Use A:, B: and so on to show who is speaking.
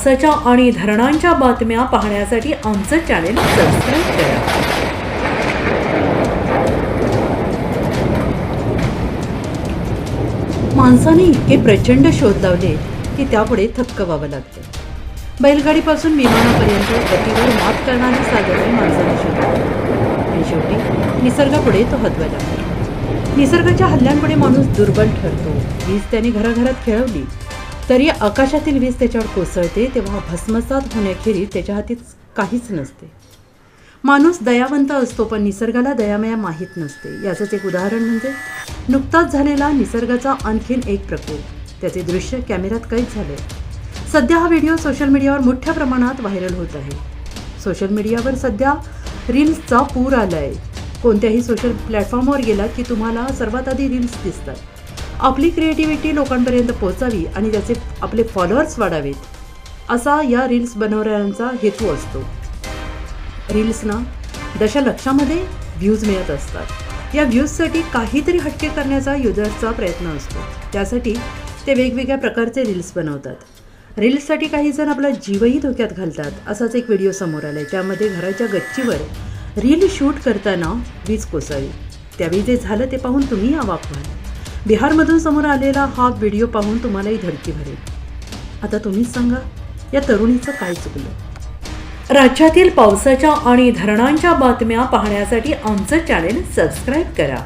A: पावसाच्या आणि धरणांच्या बातम्या पाहण्यासाठी आमचं चॅनेल सबस्क्राईब करा. माणसाने इतके प्रचंड शोध लावले की त्यापुढे थक्क व्हावं लागतं. बैलगाडीपासून विमानापर्यंत गतीवर मात करणारे साधने माणसाने शोधले आणि शेवटी निसर्गापुढे तो हतवायला लागला निसर्गाच्या हल्ल्यांपुढे माणूस दुर्बल ठरतो. वीज त्याने घराघरात खेळवली. तरी आकाशातील वीज त्याच्यावर कोसळते तेव्हा भस्मसात होण्याखेरीज त्याच्या हातीच काहीच नसते. माणूस दयावंत असतो पण निसर्गाला दयामया माहीत नसते. याचंच एक उदाहरण म्हणजे नुकताच झालेला निसर्गाचा आणखीन एक प्रकोप. त्याचे दृश्य कॅमेऱ्यात कैद झाले. सध्या हा व्हिडिओ सोशल मीडियावर मोठ्या प्रमाणात व्हायरल होत आहे. सोशल मीडियावर सध्या रील्सचा पूर आला आहे कोणत्याही सोशल प्लॅटफॉर्मवर गेलात की तुम्हाला सर्वात आधी रील्स दिसतात. आपली क्रिएटिव्हिटी लोकांपर्यंत पोहोचावी आणि त्याचे आपले फॉलोअर्स वाढावेत. असा या रील्स बनवणाऱ्यांचा हेतू असतो. रील्सना दशलक्षामध्ये व्ह्यूज मिळत असतात. या व्ह्यूजसाठी काहीतरी हटके करण्याचा युजर्सचा प्रयत्न असतो. त्यासाठी ते वेगवेगळ्या प्रकारचे रील्स बनवतात. रील्ससाठी काही जण आपला जीवही धोक्यात घालतात असाच एक व्हिडिओ समोर आला आहे त्यामध्ये घराच्या गच्चीवर रील शूट करताना वीज कोसळली. त्यावेळी जे झालं ते पाहून तुम्ही अवाक व्हाल. बिहारमधून समोर आलेला हा व्हिडिओ पाहून तुम्हालाही धडकी भरेल. आता तुम्हीच सांगा या तरुणीचं काय चुकलं? राज्यातील पावसाच्या आणि धरणांच्या बातम्या पाहण्यासाठी आमचं चॅनेल सबस्क्राईब करा.